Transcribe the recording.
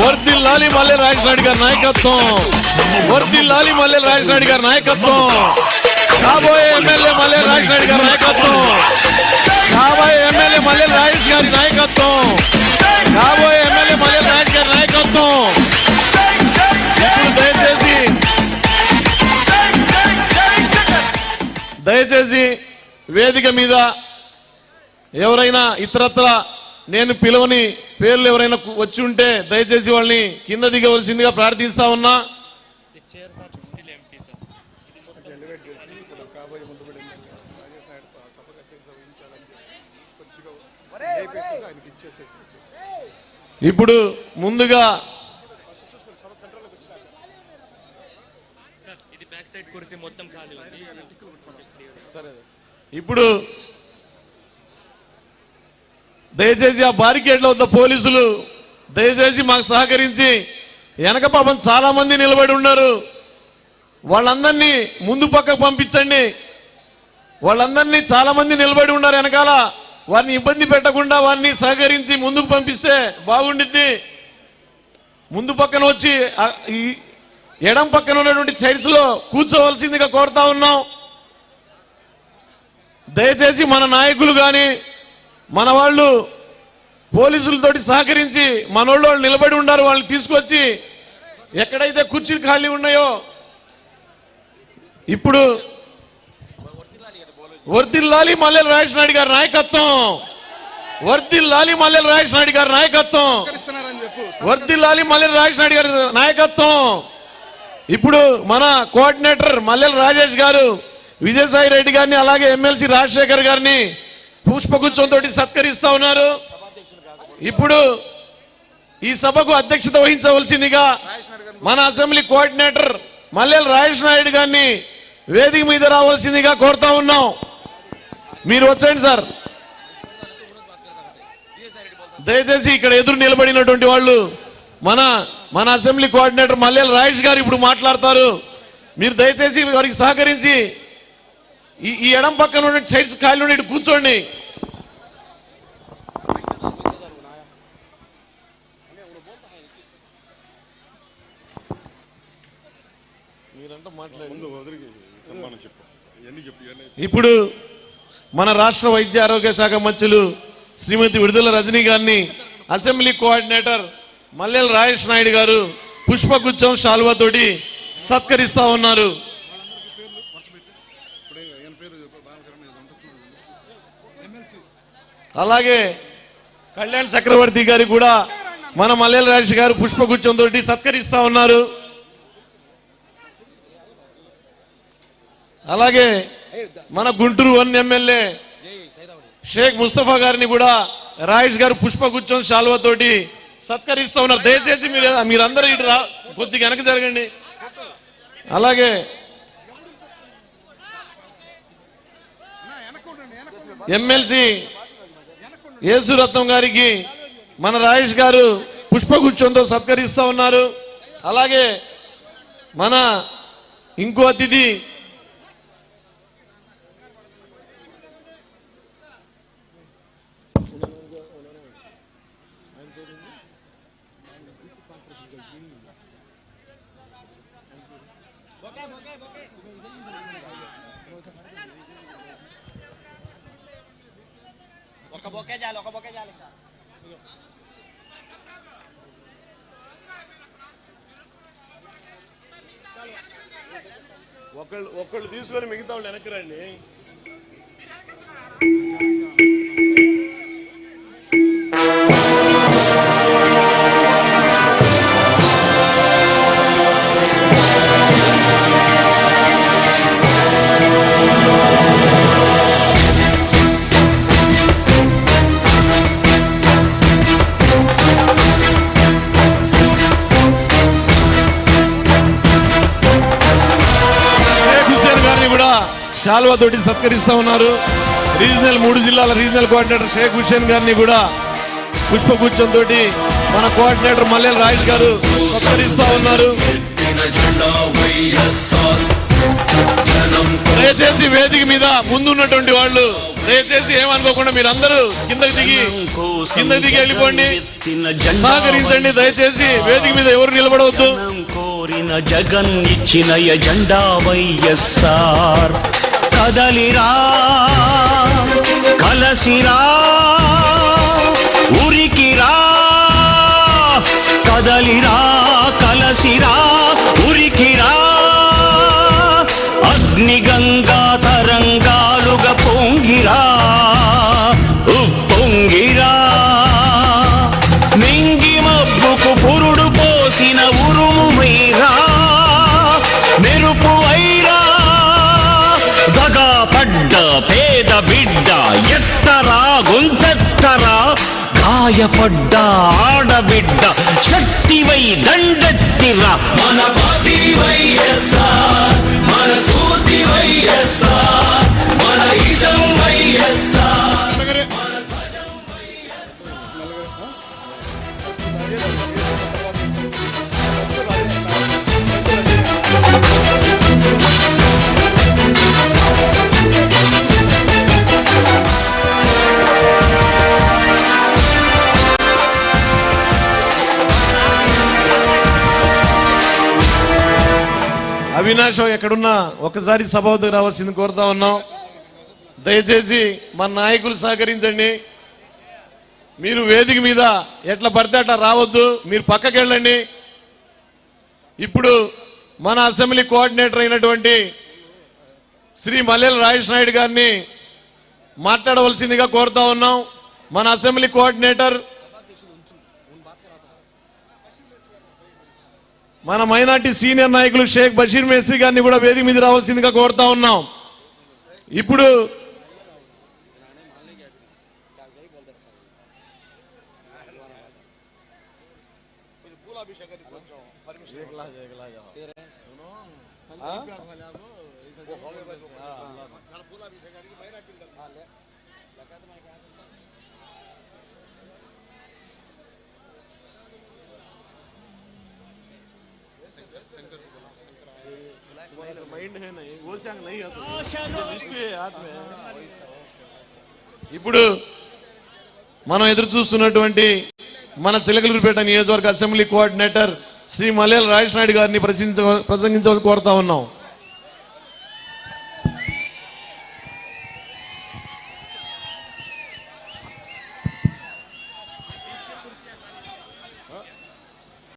వర్దిల్లాలి మల్లె రాజనాయుడు గారి నాయకత్వం. వర్దిల్లాలి మల్లె రాజనాయుడు గారి నాయకత్వం. కాబోయే ఎమ్మెల్యే మల్లె రాజనాయుడు గారి నాయకత్వం. కాబోయే ఎమ్మెల్యే మల్లె రాజేష్ గారి నాయకత్వం. కాబోయే ఎమ్మెల్యే మల్లె రాజేష్ గారి నాయకత్వం. దయచేసి దయచేసి వేదిక మీద ఎవరైనా ఇతరత్ర నేను పిలువని పేర్లు ఎవరైనా వచ్చి ఉంటే దయచేసి వాళ్ళని కింద దిగవలసిందిగా ప్రార్థిస్తా ఉన్నా. ఇప్పుడు ముందుగా ఇది బ్యాక్ సైడ్ కుర్చీ మొత్తం ఖాళీ ఉంది. ఇప్పుడు దయచేసి ఆ బారికేడ్ల వద్ద పోలీసులు దయచేసి మాకు సహకరించి వెనక పాపం చాలా మంది నిలబడి ఉన్నారు. వాళ్ళందరినీ ముందు పక్కకు పంపించండి. వాళ్ళందరినీ చాలా మంది నిలబడి ఉన్నారు వెనకాల. వారిని ఇబ్బంది పెట్టకుండా వారిని సహకరించి ముందుకు పంపిస్తే బాగుండిద్ది. ముందు పక్కన వచ్చి ఎడం పక్కన ఉన్నటువంటి చైర్స్లో కూర్చోవలసిందిగా కోరుతా ఉన్నాం. దయచేసి మన నాయకులు కానీ మన వాళ్ళు పోలీసులతోటి సహకరించి మనోళ్ళు వాళ్ళు నిలబడి ఉన్నారు వాళ్ళని తీసుకొచ్చి ఎక్కడైతే కుర్చీలు ఖాళీ ఉన్నాయో ఇప్పుడు వర్దిల్లాలి మల్లెల రాజేష్ నాయుడు గారి నాయకత్వం. వర్దిల్లాలి మల్లెల రాజేష్ నాయుడు గారి నాయకత్వం. వర్దిల్లాలి మల్లెల రాజేష్ నాయుడు గారి నాయకత్వం. ఇప్పుడు మన కోఆర్డినేటర్ మల్లెల రాజేష్ గారు విజయసాయి రెడ్డి గారిని అలాగే ఎమ్మెల్సీ రాజశేఖర్ గారిని పుష్పగుచ్చంతో సత్కరిస్తా ఉన్నారు. ఇప్పుడు ఈ సభకు అధ్యక్షత వహించవలసిందిగా మన అసెంబ్లీ కోఆర్డినేటర్ మల్లెల రాజేష్ నాయుడు గారిని వేదిక మీద రావాల్సిందిగా కోరుతా ఉన్నాం. మీరు వచ్చేయండి సార్. దయచేసి ఇక్కడ ఎదురు నిలబడినటువంటి వాళ్ళు మన మన అసెంబ్లీ కోఆర్డినేటర్ మల్లెల రాజేష్ గారు ఇప్పుడు మాట్లాడతారు. మీరు దయచేసి వారికి సహకరించి ఈ ఈ ఎడం పక్కన ఉన్న చైర్స్ ఖాళీ ఉండి ఇటు కూర్చోండి. ఇప్పుడు మన రాష్ట్ర వైద్య ఆరోగ్య శాఖ మంత్రులు శ్రీమతి విడుదల రజనీ గారిని అసెంబ్లీ కోఆర్డినేటర్ మల్లెల రాజేష్ నాయుడు గారు పుష్పగుచ్చం శాల్వాతోటి సత్కరిస్తా ఉన్నారు. అలాగే కళ్యాణ్ చక్రవర్తి గారి కూడా మన మల్లెల రాజేష్ గారు పుష్పగుచ్చం తోటి సత్కరిస్తా ఉన్నారు. అలాగే మన గుంటూరు వన్ ఎమ్మెల్యే షేక్ ముస్తఫా గారిని కూడా రాజేష్ గారు పుష్పగుచ్చం శాల్వతోటి సత్కరిస్తూ ఉన్నారు. దయచేసి మీరు మీరందరూ ఇటు రా కొద్దిగా వెనక జరగండి. అలాగే ఎమ్మెల్సీ యేసురత్నం గారికి మన రాయేష్ గారు పుష్పగుచ్చంతో సత్కరిస్తూ ఉన్నారు. అలాగే మన ఇంకో అతిథి ఒక బొకే చాలు ఒక బొకే చాలు ఒకళ్ళు ఒకళ్ళు తీసుకొని మిగతా వాళ్ళు వెనక్కి రండి. శాల్వా తోటి సత్కరిస్తా ఉన్నారు. రీజనల్ మూడు జిల్లాల రీజనల్ కోఆర్డినేటర్ షేక్ హుస్సేన్ గారిని కూడా పుష్పగుచ్చంతో తోటి మన కోఆర్డినేటర్ మల్లెల రాజేష్ గారు సత్కరిస్తా ఉన్నారు. దయచేసి వేదిక మీద ముందున్నటువంటి వాళ్ళు దయచేసి ఏమనుకోకుండా మీరందరూ కిందకి దిగి కిందకి దిగి వెళ్ళిపోండి. సహకరించండి దయచేసి వేదిక మీద ఎవరు నిలబడవద్దు. కోరిన జగన్ ఇచ్చిన ఎజెండా వైఎస్ఆర్. కదలిరా కలసిరా ఉరికిరా కదలిరా కలసిరా ఉరికిరా అగ్నిగంగా గాయపడ్డ ఆడబిడ్డ శక్తివై దండెత్తిరా. మన పార్టీ వైఎస్ఆర్ అవినాష్ ఎక్కడున్నా ఒకసారి సభ రావాల్సింది కోరుతా ఉన్నాం. దయచేసి మన నాయకులు సహకరించండి. మీరు వేదిక మీద ఎట్లా పడితే అట్లా రావద్దు. మీరు పక్కకి వెళ్ళండి. ఇప్పుడు మన అసెంబ్లీ కోఆర్డినేటర్ అయినటువంటి శ్రీ మల్లెల రాజేష్ నాయుడు గారిని మాట్లాడవలసిందిగా కోరుతా ఉన్నాం. మన అసెంబ్లీ కోఆర్డినేటర్ మన మైనార్టీ సీనియర్ నాయకులు షేక్ బషీర్ మేస్త్రి గారిని కూడా వేదిక మీద రావాల్సిందిగా కోరుతా ఉన్నాం. ఇప్పుడు ఇప్పుడు మనం ఎదురు చూస్తున్నటువంటి మన చిలకలూరుపేట నియోజకవర్గ అసెంబ్లీ కోఆర్డినేటర్ శ్రీ మల్లెల రాజేష్ నాయుడు గారిని ప్రసంగించ ప్రసంగించవలసి కోరుతా ఉన్నాం.